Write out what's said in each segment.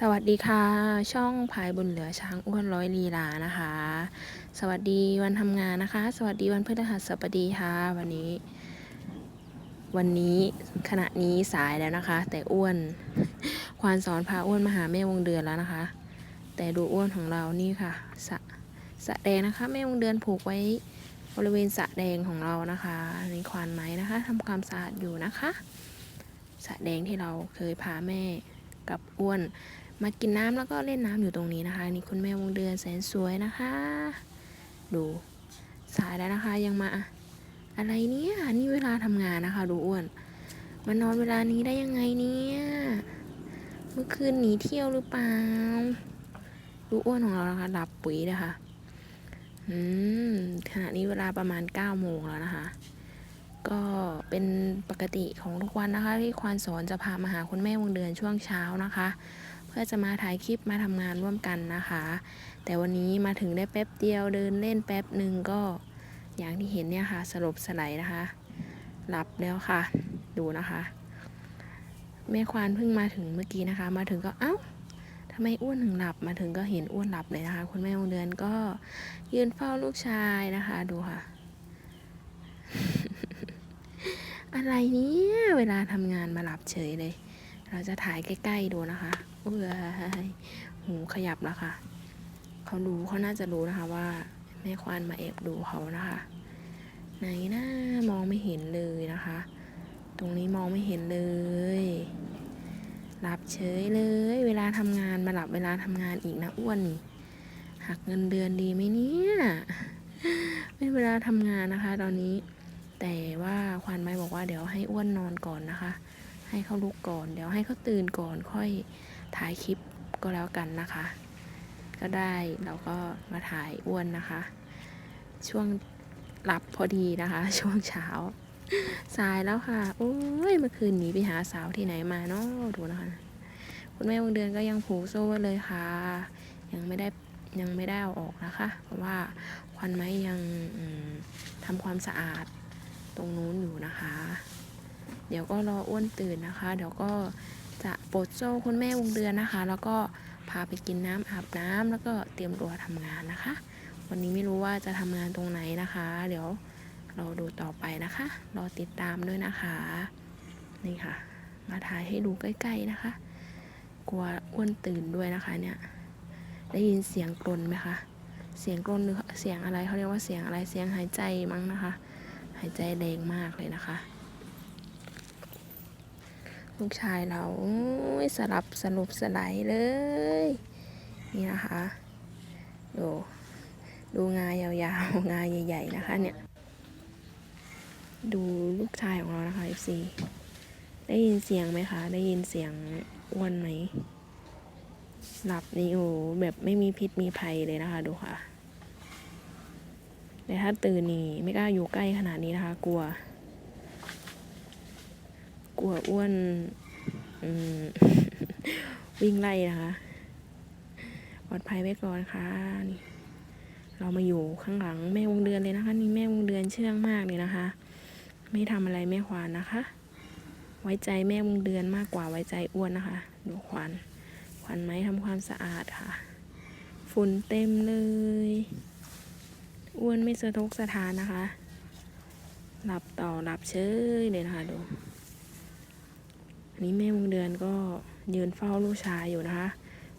สวัสดีค่ะ ช่องพายบุญเหลือช้างอ้วนร้อยลีลานะคะ สวัสดีวันทำงานนะคะ สวัสดีวันพฤหัสบดีค่ะ วันนี้ วันนี้ขณะนี้สายแล้วนะคะ แต่อ้วนควานสอนพาอ้วนมาหาแม่วงเดือนแล้วนะคะ แต่ดูอ้วนของเรานี่ค่ะสระสะแดงนะคะแม่วงเดือนผูกไว้บริเวณสระแดงของเรานะคะในควานไม้นะคะทำความสะอาดอยู่นะคะสระแดงที่เราเคยพาแม่กับอ้วน มากินน้ำแล้วก็เล่นน้ำอยู่ตรงนี้นะคะ นี่คุณแม่วงเดือนแสนสวยนะคะ ดูสายแล้วนะคะยังมาอะไรเนี่ยนี่เวลาทำงานนะคะ ดูอ้วนมานอนเวลานี้ได้ยังไงเนี่ยเมื่อคืนหนีเที่ยวหรือเปล่า ดูอ้วนของเรานะคะหลับปุ๋ยเลยค่ะอืมขณะนี้เวลาประมาณ9ก้าโมงแล้วนะคะ ก็เป็นปกติของทุกวันนะคะ ที่ควานสอนจะพามาหาคุณแม่วงเดือนช่วงเช้านะคะ พื่อจะมาถ่ายคลิปมาทำงานร่วมกันนะคะ แต่วันนี้มาถึงได้แป๊บเดียวเดินเล่นแป๊บหนึ่งก็อย่างที่เห็นเนี่ยค่ะสลบสไลด์นะคะ หลับแล้วค่ะ ดูนะคะแม่ควานเพิ่งมาถึงเมื่อกี้นะคะ มาถึงก็เอ้าทำไมอ้วนถึงหลับมาถึงก็เห็นอ้วนหลับเลยนะคะ คุณแม่วงเดือนก็ยืนเฝ้าลูกชายนะคะ ดูค่ะ อะไรเนี่ยเวลาทำงานมาหลับเฉยเลย เราจะถ่ายใกล้ ๆ ดูนะคะ เอ้ยหูขยับแล้วค่ะ เขารู้เขาน่าจะรู้นะคะว่าแม่ควานมาแอบดูเขานะคะ ไหนนะมองไม่เห็นเลยนะคะ ตรงนี้มองไม่เห็นเลยหลับเฉยเลย เวลาทำงานมาหลับเวลาทำงานอีกนะอ้วนนี่หักเงินเดือนดีไหมเนี่ยเป็นเวลาทำงานนะคะ ตอนนี้ แต่ว่าควานไม้บอกว่าเดี๋ยวให้อ้วนนอนก่อนนะคะ ให้เขาลุกก่อน เดี๋ยวให้เขาตื่นก่อนค่อย ถ่ายคลิปก็แล้วกันนะคะ ก็ได้เราก็มาถ่ายอ้วนนะคะ ช่วงหลับพอดีนะคะ ช่วงเช้า สายแล้วค่ะ โอ้ยเมื่อคืนหนีไปหาสาวที่ไหนมาเนาะดูนะคะ คุณแม่วงเดือนก็ยังผูกโซ่เลยค่ะ ยังไม่ได้ยังไม่ได้เอาออกนะคะ เพราะว่าควันไม้ยังทำความสะอาดตรงนู้นอยู่นะคะ เดี๋ยวก็รออ้วนตื่นนะคะ เดี๋ยวก็ จะปลดโซ่คุณแม่วงเดือนนะคะ แล้วก็พาไปกินน้ำอาบน้ำแล้วก็เตรียมตัวทำงานนะคะ วันนี้ไม่รู้ว่าจะทำงานตรงไหนนะคะ เดี๋ยวเราดูต่อไปนะคะรอติดตามด้วยนะคะ นี่ค่ะ มาถ่ายให้ดูใกล้ ๆนะคะ กลัวอ้วนตื่นด้วยนะคะเนี่ย ได้ยินเสียงกรนไหมคะ เสียงกรนหรือเสียงอะไรเขาเรียกว่าเสียงอะไรเสียงหายใจมั้งนะคะ หายใจแรงมากเลยนะคะ ลูกชายเราสลับสรุปสไลด์เลย นี่นะคะ ดูดูงายาวๆ งาใหญ่ ๆ นะคะเนี่ย ดูลูกชายของเรานะคะ FC ได้ยินเสียงไหมคะ ได้ยินเสียงอ้วนไหม หลับนี่โอ้แบบไม่มีพิษมีภัยเลยนะคะดูค่ะ แต่ถ้าตื่นนี่ไม่กล้าอยู่ใกล้ขนาดนี้นะคะ กลัว กลัวอ้วนวิ่งไล่นะคะปลอดภัยไว้ก่อนค่ะนี่เรามาอยู่ข้างหลังแม่วงเดือนเลยนะคะ นี่แม่วงเดือนเชื่องมากเลยนะคะ ไม่ทำอะไรแม่ควานนะคะ ไว้ใจแม่วงเดือนมากกว่าไว้ใจอ้วนนะคะ ดูควานควานไหม้ทำความสะอาดค่ะ ฝุ่นเต็มเลย อ้วนไม่สะทกสะทานนะคะ หลับต่อหลับเฉยเลยนะคะดู นนี้แม่วงเดือนก็ยืนเฝ้าลูกชายอยู่นะคะ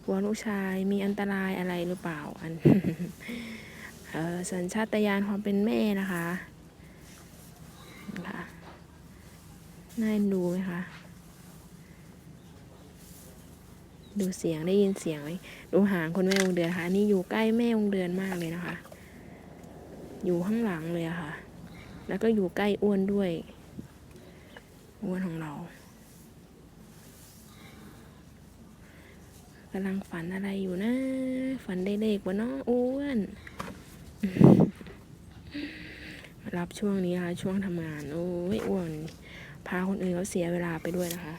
กลัวลูกชายมีอันตรายอะไรหรือเปล่าอันเออสัญชาตญาณความเป็นแม่นะคะค่ะน่าดูไหมคะ ดูเสียงได้ยินเสียงไหมดูหางคนแม่วงเดือนค่ะอันนี่อยู่ใกล้แม่วงเดือนมากเลยนะคะ อยู่ข้างหลังเลยอะค่ะ แล้วก็อยู่ใกล้อ้วนด้วย อ้วนของเรา กำลังฝันอะไรอยู่นะ ฝันได้เลขวะเนาะอ้วนรับช่วงนี้ค่ะ ช่วงทำงานโอ้ยอ้วน พาคนอื่นเขาเสียเวลาไปด้วยนะคะ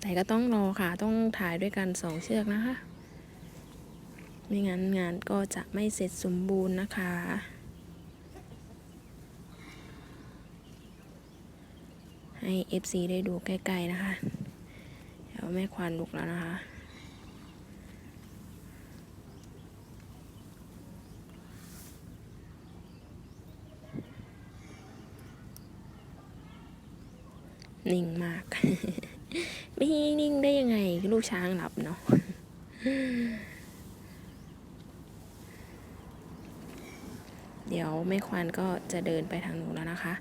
แต่ก็ต้องรอค่ะ ต้องถ่ายด้วยกันสองเชือกนะคะ ไม่งั้นงานก็จะไม่เสร็จสมบูรณ์นะคะให้ FC ได้ดูใกล้ ๆ นะคะ ยวแม่ควานลุกแล้วนะคะนิ่งมาก ไม่นิ่งได้ยังไง ลูกช้างหลับเนาะเดี๋ยวแม่ควานก็จะเดินไปทางนู้นแล้วนะคะ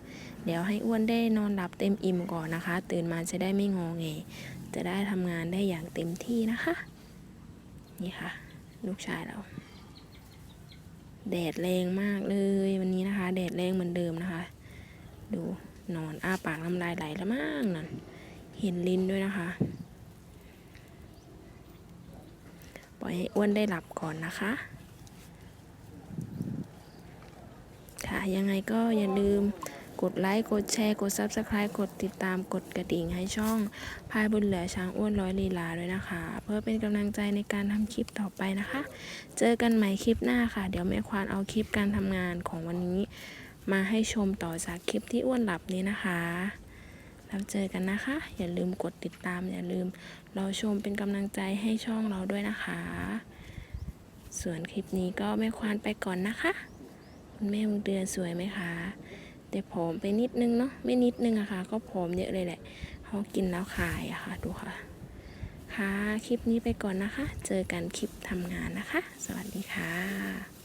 เดี๋ยวให้อ้วนได้นอนหลับเต็มอิ่มก่อนนะคะ ตื่นมาจะได้ไม่งอแง จะได้ทำงานได้อย่างเต็มที่นะคะ นี่ค่ะ ลูกชายเราแดดแรงมากเลยวันนี้นะคะ แดดแรงเหมือนเดิมนะคะ ดูนอนอ้าปากน้ำลายไหลแล้วมากนั่นเห็นลิ้นด้วยนะคะ ปล่อยให้อ้วนได้หลับก่อนนะคะ ค่ะยังไงก็อย่าลืม กดไลค์ กดแชร์ กด Subscribe กดติดตาม กดกระดิ่งให้ช่องพายบุญเหลือช้างอ้วนร้อยลีลาด้วยนะคะ เพื่อเป็นกำลังใจในการทำคลิปต่อไปนะคะ เจอกันใหม่คลิปหน้าค่ะ เดี๋ยวแม่ควานเอาคลิปการทำงานของวันนี้ มาให้ชมต่อจากคลิปที่อ้วนหลับนี้นะคะแล้วเจอกันนะคะ อย่าลืมกดติดตาม อย่าลืมรอชมเป็นกำลังใจให้ช่องเราด้วยนะคะ ส่วนคลิปนี้ก็แม่ควานไปก่อนนะคะ คุณแม่มุกเดือนสวยไหมคะ แต่ผอมไปนิดนึงเนาะไม่นิดนึงอะค่ะ ก็ผอมเยอะเลยแหละเขากินแล้วขายอะค่ะ ดูค่ะ ค่ะ คลิปนี้ไปก่อนนะคะ เจอกันคลิปทำงานนะคะ สวัสดีค่ะ